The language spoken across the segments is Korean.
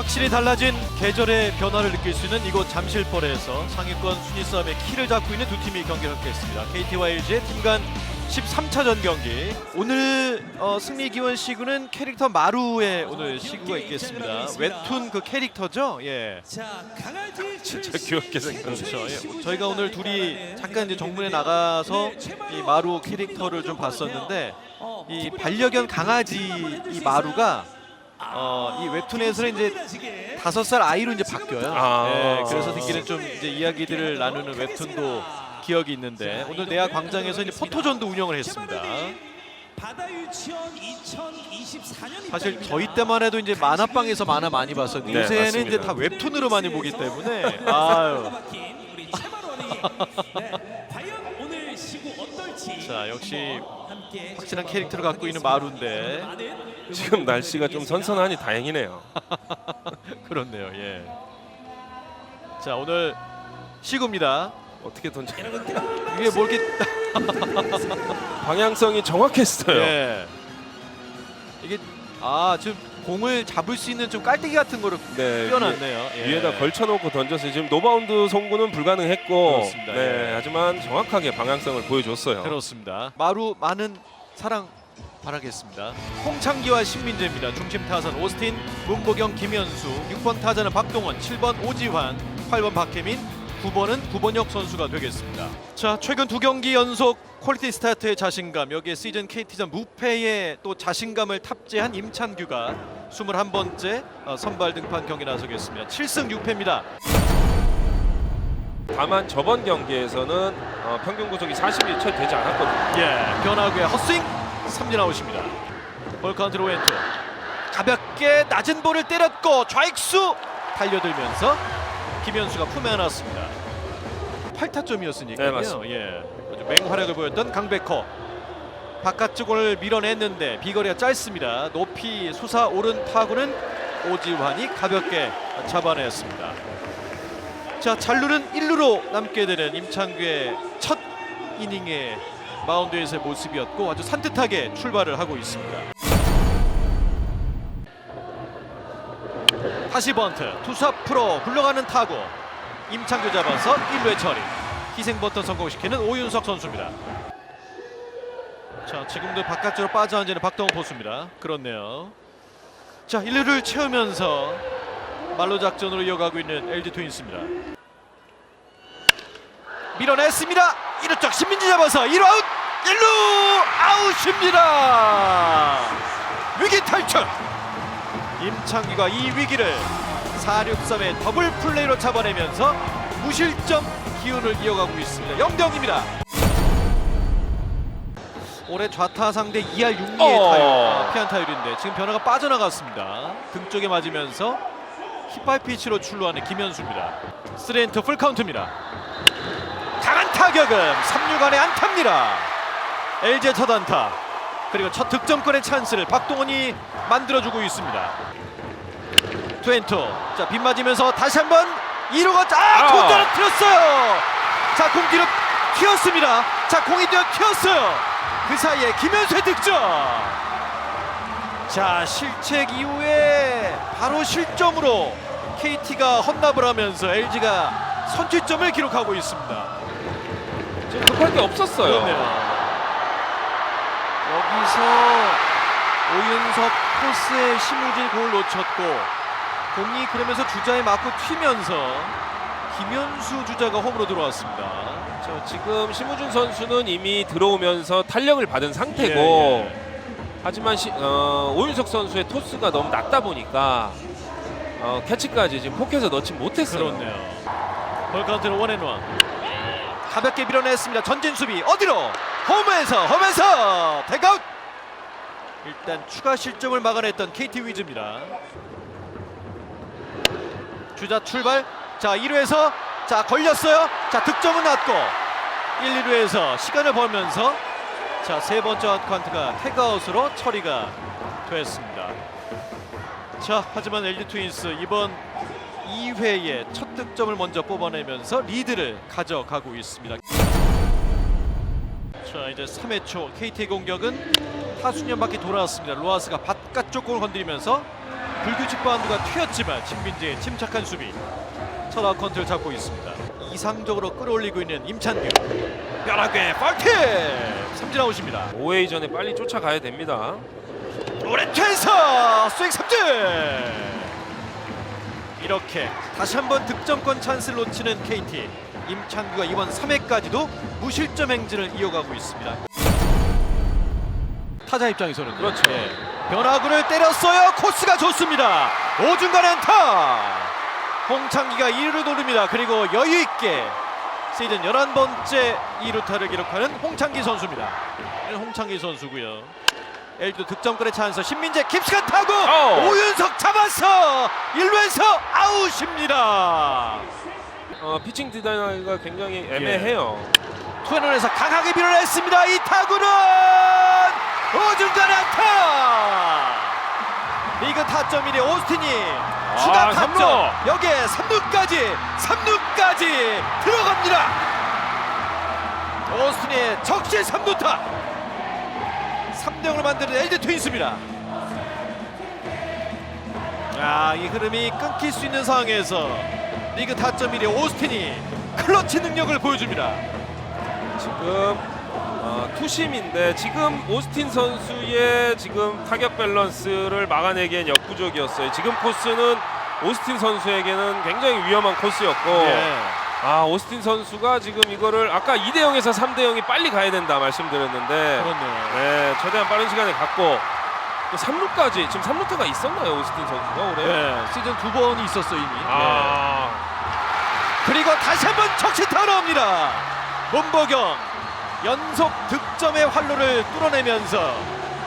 확실히 달라진 계절의 변화를 느낄 수 있는 이곳 잠실벌에서 상위권 순위 싸움의 키를 잡고 있는 두 팀이 경기를 갖겠습니다. KT와 LG의 팀간 13차전 경기. 오늘 어, 승리 기원 시구는 캐릭터 마루의 오늘 시구가 있겠습니다. 웹툰 그 캐릭터죠? 예. 진짜 귀엽게. 생겼네. 예. 저희가 오늘 둘이 잠깐 이제 정문에 나가서 이 마루 캐릭터를 좀 봤었는데 이 반려견 강아지 이 마루가 어, 이 웹툰에서는 이제 다섯 살 아이로 이제 바뀌어요. 아. 예, 그래서 새끼는 좀 이제 이야기들을 나누는 웹툰도 기억이 있는데 오늘 내야 광장에서 이제 포토존도 운영을 했습니다. 바다 유치원 2024년 사실 저희 때만 해도 이제 만화방에서 만화 많이 봤었는데 네, 요새는 맞습니다. 이제 다 웹툰으로 많이 보기 때문에 아유. 자 역시 확실한 캐릭터를 갖고 있는 마루인데 지금 날씨가 좀 선선하니 다행이네요. 그렇네요. 예. 자 오늘 시구입니다. 어떻게 던져? 이게 뭐 이렇게 방향성이 정확했어요. 예. 이게 아 지금 공을 잡을 수 있는 좀 깔때기 같은 거를 네, 띄워놨네요. 예. 위에, 위에다 걸쳐놓고 던졌어요. 지금 노바운드 송구는 불가능했고, 그렇습니다. 네, 예. 하지만 정확하게 방향성을 보여줬어요. 그렇습니다. 마루 많은 사랑 바라겠습니다. 홍창기와 신민재입니다. 중심 타선 오스틴, 문보경, 김현수, 6번 타자는 박동원, 7번 오지환, 8번 박혜민, 9번은 구번혁 선수가 되겠습니다. 자, 최근 두 경기 연속 퀄리티 스타트의 자신감, 여기에 시즌 KT전 무패의 또 자신감을 탑재한 임찬규가 21번째 어, 선발 등판 경기 나서겠습니다. 7승 6패입니다. 다만 저번 경기에서는 어, 평균 구속이 40이 채 되지 않았거든요. 예, 변화구의 헛스윙 삼진 아웃입니다. 볼 카운트로 왼쪽 가볍게 낮은 볼을 때렸고 좌익수 달려들면서 김현수가 품에 안았습니다. 8타점이었으니까요. 네, 맞습니다. 예, 아주 맹활약을 보였던 강백호 바깥쪽을 밀어냈는데 비거리가 짧습니다. 높이 솟아 오른 타구는 오지환이 가볍게 잡아냈습니다. 자 잔루는 1루로 남게 되는 임창규의 첫 이닝의 마운드에서의 모습이었고 아주 산뜻하게 출발을 하고 있습니다. 다시 번트 앞으로 굴러가는 타구 임창규 잡아서 1루에 처리 희생 버튼 성공시키는 오윤석 선수입니다. 자 지금도 바깥쪽으로 빠져 앉는 박동원 포수입니다. 그렇네요. 자 1루를 채우면서 말로 작전으로 이어가고 있는 LG 트윈스입니다. 밀어냈습니다. 1루 쪽 신민지 잡아서 1루 아웃 1루 아웃입니다. 위기 탈출. 임창기가 이 위기를 4-6-3의 더블 플레이로 잡아내면서 무실점 기운을 이어가고 있습니다. 0대0입니다. 올해 좌타 상대 2할 6리의 어. 타율, 아, 피안 타율인데 지금 변화가 빠져나갔습니다. 등 쪽에 맞으면서 힙하이 피치로 출루하는 김현수입니다. 스레인트 풀카운트입니다. 강한 타격은 3루간의 안타입니다. LG의 첫 안타 그리고 첫 득점권의 찬스를 박동원이 만들어주고 있습니다. 트웬토 자 빗맞으면서 다시 한번 2루가 아! 공 아. 떨어뜨렸어요. 자공 뒤로 튀었습니다. 자 공이 뛰어 튀었어요. 그 사이에 김현수의 득점. 자 실책 이후에 바로 실점으로 KT가 헌납을 하면서 LG가 선취점을 기록하고 있습니다. 지금 급할 게 없었어요. 그렇네요. 여기서 오윤석 코스의 심우진 공을 놓쳤고 공이 그러면서 주자에 맞고 튀면서 김현수 주자가 홈으로 들어왔습니다. 저 지금 심우준 선수는 이미 들어오면서 탄력을 받은 상태고 예, 하지만 시, 어, 오윤석 선수의 토스가 너무 낮다 보니까 어, 캐치까지 지금 포켓에 넣지 못했어요. 그렇네요. 볼카운트는 원앤원. 가볍게 밀어냈습니다. 전진 수비 어디로? 홈에서 홈에서 태그아웃. 일단 추가 실점을 막아냈던 KT 위즈입니다. 주자 출발. 자 1루에서 자 걸렸어요. 자 득점은 났고 1, 2루에서 시간을 벌면서 자 세 번째 아웃카운트가 태그아웃으로 처리가 됐습니다. 자 하지만 LG 트윈스 이번 2회에 첫 득점을 먼저 뽑아내면서 리드를 가져가고 있습니다. 자 이제 3회 초 KT의 공격은 타순연 바퀴 돌아왔습니다. 로아스가 바깥쪽 공을 건드리면서 불규칙 바운드가 튀었지만 신민재의 침착한 수비 첫 아웃카운트를 잡고 있습니다. 이상적으로 끌어올리고 있는 임찬규 뼈라게 파이팅 삼진 아웃입니다. 5회 이전에 빨리 쫓아가야 됩니다. 오렌트에서 스윙 삼진 이렇게 다시 한번 득점권 찬스를 놓치는 KT 임찬규가 이번 3회까지도 무실점 행진을 이어가고 있습니다. 타자 입장에서는 그렇죠. 변화구를 때렸어요. 코스가 좋습니다. 오중간 안타. 홍창기가 2루를 돌립니다. 그리고 여유 있게 시즌 11번째 2루타를 기록하는 홍창기 선수입니다. 홍창기 선수고요. LG도 득점권의 찬스 신민재 깁스가 타고 아우. 오윤석 잡았어 1루에서 아웃입니다. 어, 피칭 디자이너가 굉장히 애매해요. 투앤원에서 강하게 밀어냈습니다. 이 타구는 오중간 안타. 리그 타점 1위 오스틴이 추가 아, 타점 삼루. 여기에 3루까지 3루까지 들어갑니다. 오스틴의 적시 3루타 3대 0으로 만드는 LG 트윈스입니다. 아, 이 흐름이 끊길 수 있는 상황에서 리그 타점 1위 오스틴이 클러치 능력을 보여줍니다. 지금 어, 투심인데 지금 오스틴 선수의 지금 타격 밸런스를 막아내기엔 역부족이었어요. 지금 코스는 오스틴 선수에게는 굉장히 위험한 코스였고 예. 아 오스틴 선수가 지금 이거를 아까 2대 0에서 3대 0이 빨리 가야 된다 말씀드렸는데 그렇네요. 네 최대한 빠른 시간에 갔고 또 3루까지 지금 3루타가 있었나요 오스틴 선수가 올해? 네, 시즌 두 번이 있었어 이미. 네. 아 그리고 다시 한번 적시타 나옵니다. 문보경 연속 득점의 활로를 뚫어내면서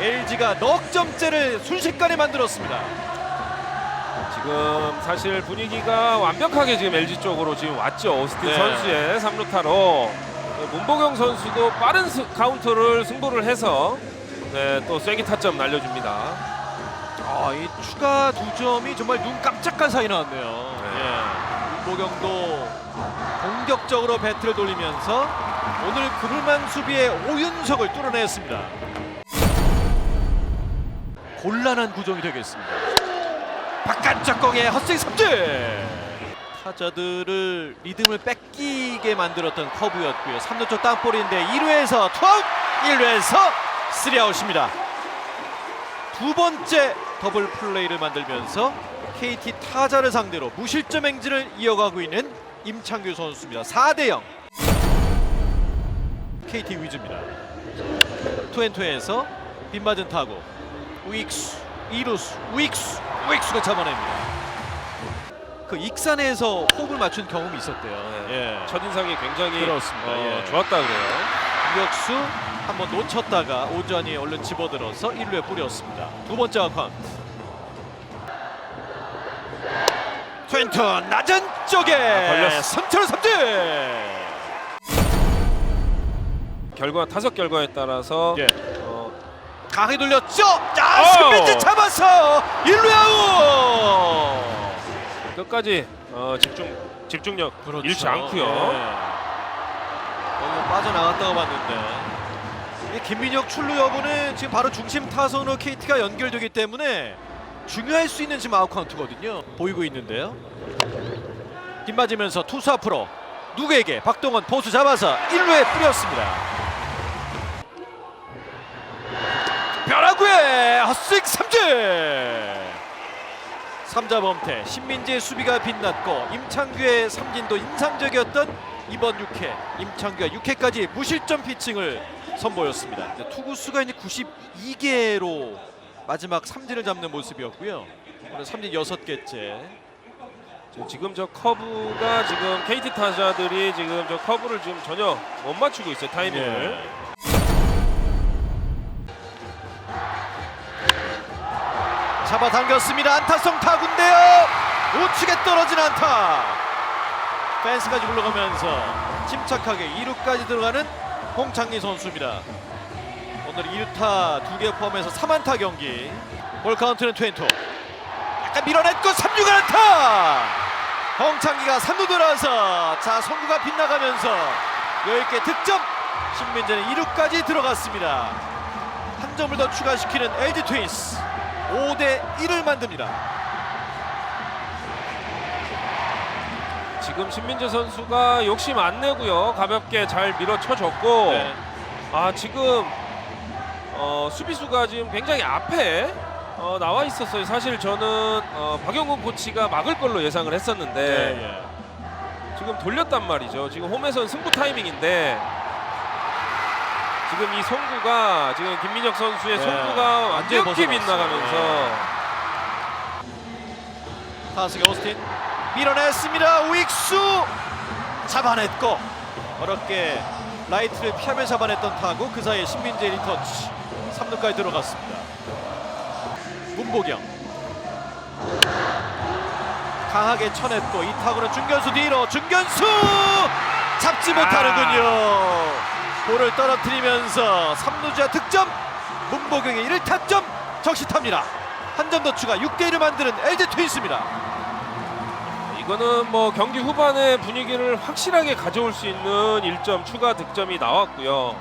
LG가 넉 점째를 순식간에 만들었습니다. 지금 사실 분위기가 완벽하게 지금 LG 쪽으로 지금 왔죠 오스틴 네. 선수의 3루타로 문보경 선수도 빠른 스- 카운터를 승부를 해서 네, 또 쐐기 타점 날려줍니다. 아, 이 추가 두 점이 정말 눈 깜짝할 사이 나왔네요. 예. 문보경도 공격적으로 배트를 돌리면서 오늘 그물만 수비의 오윤석을 뚫어냈습니다. 곤란한 구종이 되겠습니다. 바깥쪽 공에 헛스윙 삼진. 타자들을 리듬을 뺏기게 만들었던 커브였고요. 3루 쪽 땅볼인데 2루에서 투아웃, 1루에서 3아웃입니다. 두 번째 더블 플레이를 만들면서 KT 타자를 상대로 무실점 행진을 이어가고 있는 임창규 선수입니다. 4대 0. KT 위즈입니다. 투앤투에서 빗맞은 타구 우익수, 이루수, 우익수, 우익수가 잡아냅니다. 그 익산에서 호흡을 맞춘 경험이 있었대요. 예. 첫인상이 굉장히 그렇습니다. 어, 예. 좋았다 그래요. 유격수 한번 놓쳤다가 오전이 얼른 집어들어서 1루에 뿌렸습니다. 두 번째 아카운트. 트웬턴 낮은 쪽에 걸렸어. 선처를 삼진. 결과 타석 결과에 따라서 예. 어, 강하게 돌렸죠. 자, 어. 잡았어. 1루에 아웃. 끝까지 어, 집중 집중력 잃지 않고요. 예. 너무 빠져나갔다고 봤는데 이 김민혁 출루 여부는 지금 바로 중심 타선으로 KT가 연결되기 때문에 중요할 수 있는 지금 아웃 카운트거든요. 보이고 있는데요. 빗맞으면서 투수 앞으로 누구에게 박동원 포수 잡아서 1루에 뿌렸습니다. 벼라구의 헛스윙 삼진! 삼자 범퇴 신민재의 수비가 빛났고 임창규의 삼진도 인상적이었던 이번 6회 임창규가 6회까지 무실점 피칭을 선보였습니다. 투구수가 이제 92개로 마지막 삼진을 잡는 모습이었고요. 오늘 삼진 6개째. 지금- 지금 저 커브가 지금 KT 타자들이 지금 저 커브를 지금 전혀 못 맞추고 있어요 타이밍을. 예. 잡아당겼습니다. 안타성 타구인데요. 우측에 떨어진 안타. 펜스까지 굴러가면서 침착하게 2루까지 들어가는 홍창기 선수입니다. 오늘 2루타 두개 포함해서 3안타 경기. 볼 카운트는 22. 약간 밀어냈고 3루가 안타. 홍창기가 3루 들어와서 자 송구가 빗나가면서 여유있게 득점. 신민재는 2루까지 들어갔습니다. 한 점을 더 추가시키는 LG 트윈스. 5대 1을 만듭니다. 지금 신민재 선수가 욕심 안 내고요. 가볍게 잘 밀어쳐줬고 네. 아 지금 어, 수비수가 지금 굉장히 앞에 어, 나와 있었어요. 사실 저는 어, 박영근 코치가 막을 걸로 예상을 했었는데 예, 예. 지금 돌렸단 말이죠. 지금 홈에서는 승부 타이밍인데 지금 이 송구가 지금 김민혁 선수의 네, 송구가 완전히 완벽히 벗어났어요. 빗나가면서 타스가 오스틴 밀어냈습니다. 우익수 잡아냈고 어렵게 라이트를 피하며 잡아냈던 타구 그 사이에 신민재 리터치 3루까지 들어갔습니다. 문보경 강하게 쳐냈고 이 타구는 중견수 뒤로 중견수 잡지 못하는군요. 볼을 떨어뜨리면서 3루자 득점 문보경의 1타점 적시탑니다. 한 점 더 추가 6대 1을 만드는 LG 트윈스입니다. 이거는 뭐 경기 후반의 분위기를 확실하게 가져올 수 있는 1점 추가 득점이 나왔고요.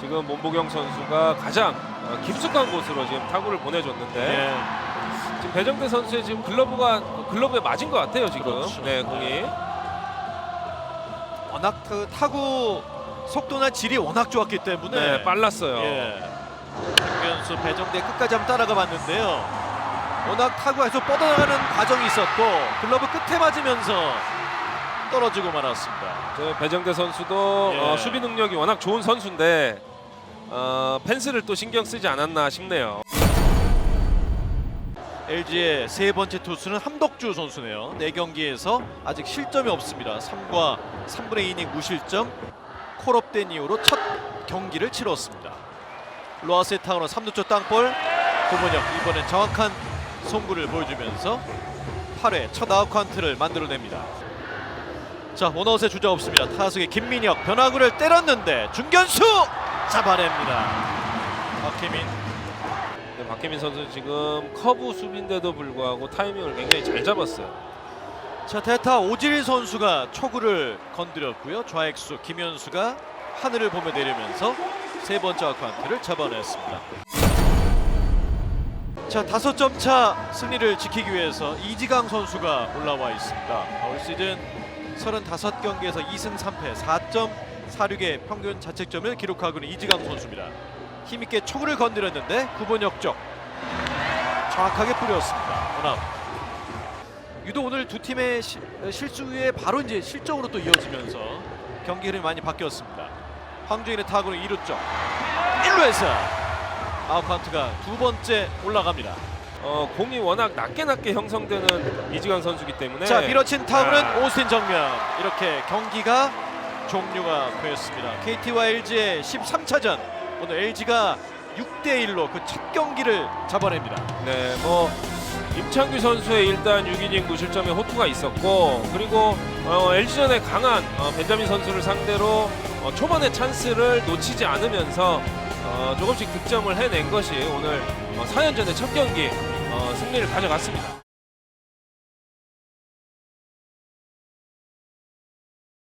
지금 문보경 선수가 가장 어, 깊숙한 곳으로 지금 타구를 보내줬는데 예. 지금 배정대 선수의 지금 글러브가 글러브에 맞은 것 같아요 지금. 그렇죠. 네 공이. 워낙 그 타구 속도나 질이 워낙 좋았기 때문에 네, 빨랐어요. 예. 김현수 배정대 끝까지 한번 따라가 봤는데요. 워낙 타구에서 뻗어나가는 과정이 있었고 글러브 끝에 맞으면서 떨어지고 말았습니다. 저 배정대 선수도 예. 어, 수비 능력이 워낙 좋은 선수인데 어, 펜스를 또 신경 쓰지 않았나 싶네요. LG의 세 번째 투수는 함덕주 선수네요. 네 경기에서 아직 실점이 없습니다. 3과 3분의 2이닝 무실점 콜업된 이후로 첫 경기를 치렀습니다. 로아스의 타구로 3루쪽 땅볼 고번혁 이번엔 정확한 송구를 보여주면서 8회 첫 아웃 카운트를 만들어냅니다. 자 원아웃의 주자 없습니다. 타석의 김민혁 변화구를 때렸는데 중견수 잡아냅니다. 박혜민 네, 박혜민 선수 지금 커브 수비인데도 불구하고 타이밍을 굉장히 잘 잡았어요. 자 대타 오질 선수가 초구를 건드렸고요. 좌익수 김현수가 하늘을 보며 내리면서 세 번째 아카운트를 잡아냈습니다. 자 다섯 점 차 승리를 지키기 위해서 이지강 선수가 올라와 있습니다. 올 시즌 35경기에서 2승 3패 4.46의 평균 자책점을 기록하고 있는 이지강 선수입니다. 힘있게 초구를 건드렸는데 9번 역적 정확하게 뿌렸습니다. 원아웃. 유독 오늘 두 팀의 시- 실수 후에 바로 이제 실적으로 또 이어지면서 경기 흐름이 많이 바뀌었습니다. 황주인의 타구는 2루 쪽 1루에서 아웃 카운트가 두 번째 올라갑니다. 어, 공이 워낙 낮게 낮게 형성되는 이지강 선수기 때문에 자 밀어친 타구는 아. 오스틴 정면 이렇게 경기가 종료가 되었습니다. KT와 LG의 13차전 오늘 LG가 6대 1로 그 첫 경기를 잡아냅니다. 네, 뭐 임창규 선수의 일단 6이닝 무실점의 호투가 있었고 그리고 어, LG전에 강한 어, 벤자민 선수를 상대로 어, 초반에 찬스를 놓치지 않으면서 어, 조금씩 득점을 해낸 것이 오늘 어, 4년 전의 첫 경기 어, 승리를 가져갔습니다.